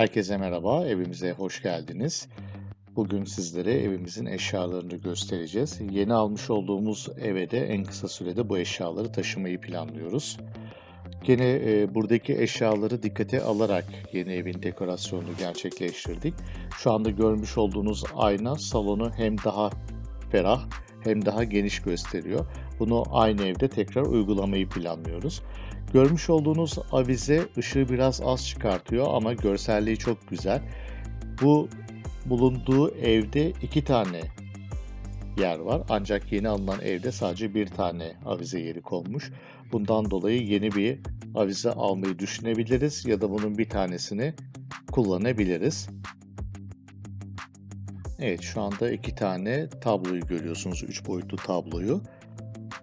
Herkese merhaba, evimize hoş geldiniz. Bugün sizlere evimizin eşyalarını göstereceğiz. Yeni almış olduğumuz eve de en kısa sürede bu eşyaları taşımayı planlıyoruz. Gene e, buradaki eşyaları dikkate alarak yeni evin dekorasyonunu gerçekleştirdik. Şu anda görmüş olduğunuz ayna salonu hem daha ferah hem daha geniş gösteriyor. Bunu aynı evde tekrar uygulamayı planlıyoruz. Görmüş olduğunuz avize ışığı biraz az çıkartıyor ama görselliği çok güzel. Bu bulunduğu evde iki tane yer var ancak yeni alınan evde sadece bir tane avize yeri konmuş. Bundan dolayı yeni bir avize almayı düşünebiliriz ya da bunun bir tanesini kullanabiliriz. Evet şu anda iki tane tabloyu görüyorsunuz. Üç boyutlu tabloyu.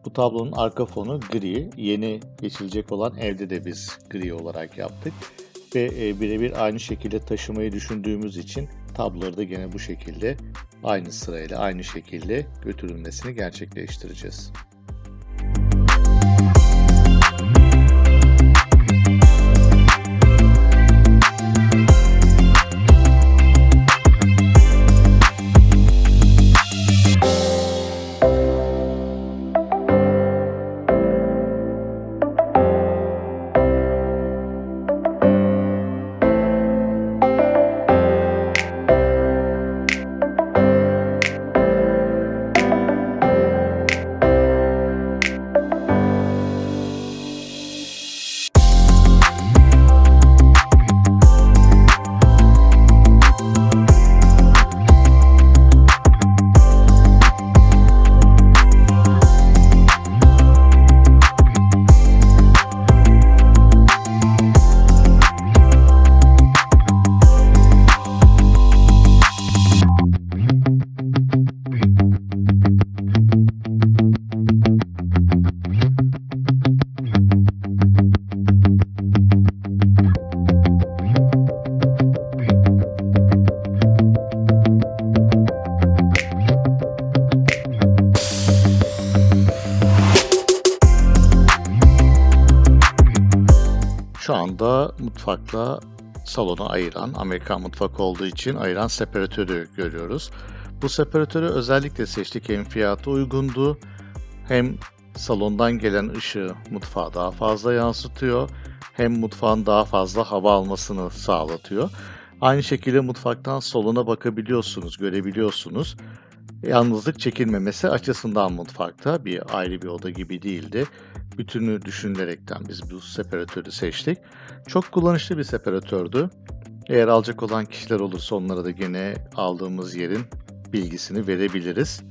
Bu tablonun arka fonu gri. Yeni geçilecek olan evde de biz gri olarak yaptık. Ve e, birebir aynı şekilde taşımayı düşündüğümüz için tabloları da gene bu şekilde aynı sırayla aynı şekilde götürülmesini gerçekleştireceğiz. Anda mutfakla salonu ayıran, Amerikan mutfak olduğu için ayıran separatörü görüyoruz. Bu separatörü özellikle seçtik. Hem fiyatı uygundu hem salondan gelen ışığı mutfağa daha fazla yansıtıyor hem mutfağın daha fazla hava almasını sağlatıyor. Aynı şekilde mutfaktan salona bakabiliyorsunuz, görebiliyorsunuz. Yalnızlık çekilmemesi açısından mutfakta bir ayrı bir oda gibi değildi. Bütünü düşünülerekten biz bu separatörü seçtik. Çok kullanışlı bir separatördü. Eğer alacak olan kişiler olursa onlara da gene aldığımız yerin bilgisini verebiliriz.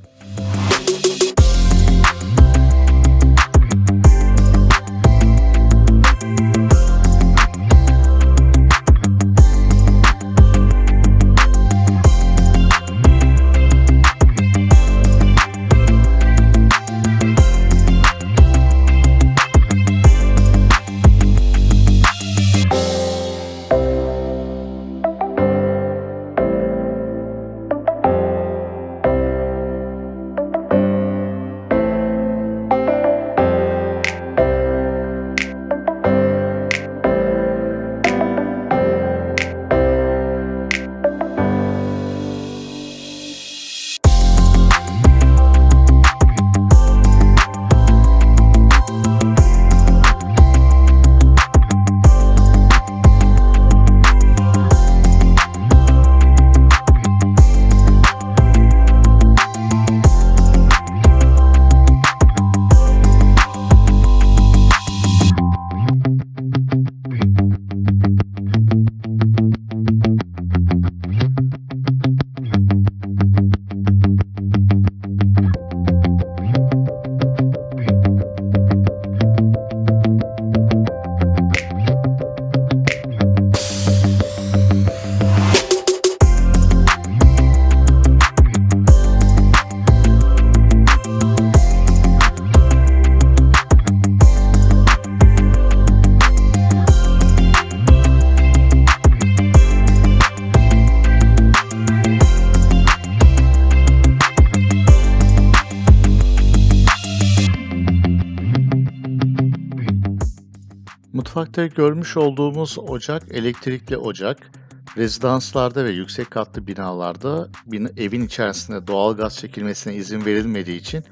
Mutfakta görmüş olduğumuz ocak elektrikli ocak. Rezidanslarda ve yüksek katlı binalarda bin- evin içerisinde doğal gaz çekilmesine izin verilmediği için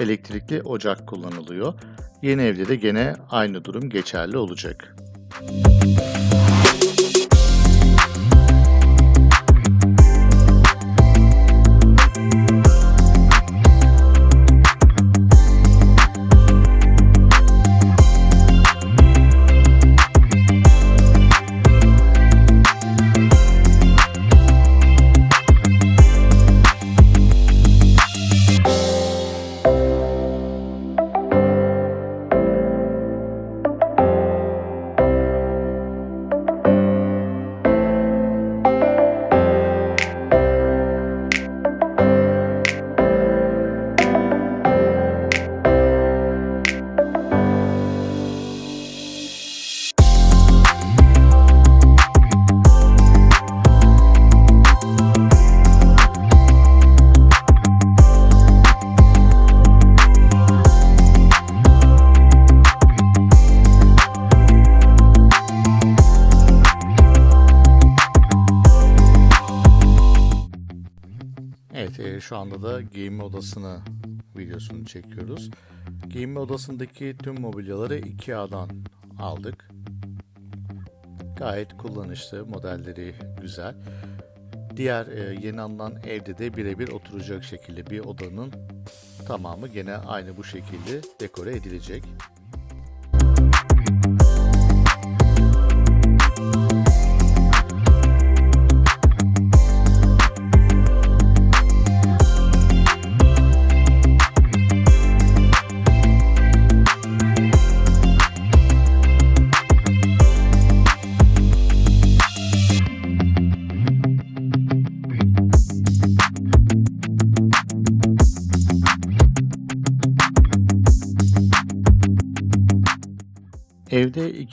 elektrikli ocak kullanılıyor. Yeni evde de gene aynı durum geçerli olacak. Evet, şu anda da giyinme odasını videosunu çekiyoruz. Giyinme odasındaki tüm mobilyaları IKEA'dan aldık. Gayet kullanışlı, modelleri güzel. Diğer e, yeni alınan evde de birebir oturacak şekilde bir odanın tamamı gene aynı bu şekilde dekore edilecek.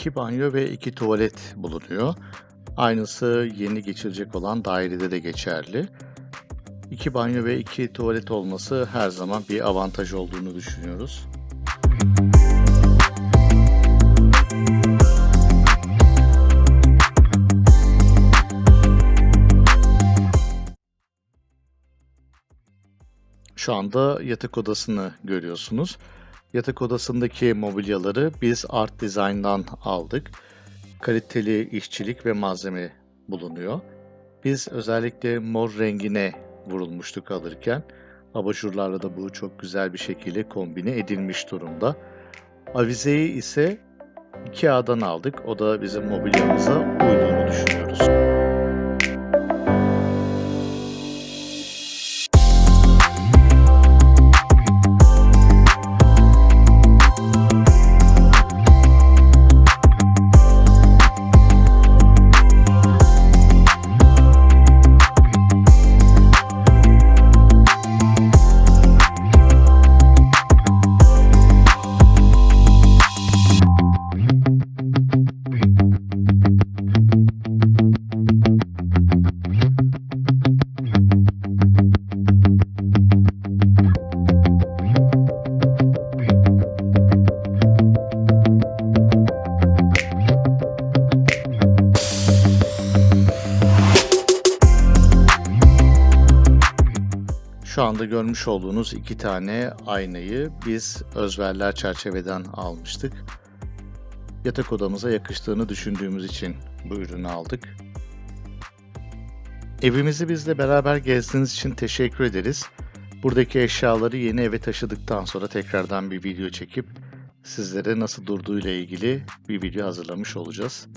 Evde iki banyo ve iki tuvalet bulunuyor. Aynısı yeni geçilecek olan dairede de geçerli. İki banyo ve iki tuvalet olması her zaman bir avantaj olduğunu düşünüyoruz. Şu anda yatak odasını görüyorsunuz. Yatak odasındaki mobilyaları biz Art Design'dan aldık. Kaliteli işçilik ve malzeme bulunuyor. Biz özellikle mor rengine vurulmuştuk alırken. Abajurlarla da bu çok güzel bir şekilde kombine edilmiş durumda. Avizeyi ise IKEA'dan aldık. O da bizim mobilyamıza uyduğunu düşünüyoruz. Şu anda görmüş olduğunuz iki tane aynayı biz Özverler çerçeveden almıştık. Yatak odamıza yakıştığını düşündüğümüz için bu ürünü aldık. Evimizi bizle beraber gezdiğiniz için teşekkür ederiz. Buradaki eşyaları yeni eve taşıdıktan sonra tekrardan bir video çekip sizlere nasıl durduğuyla ilgili bir video hazırlamış olacağız.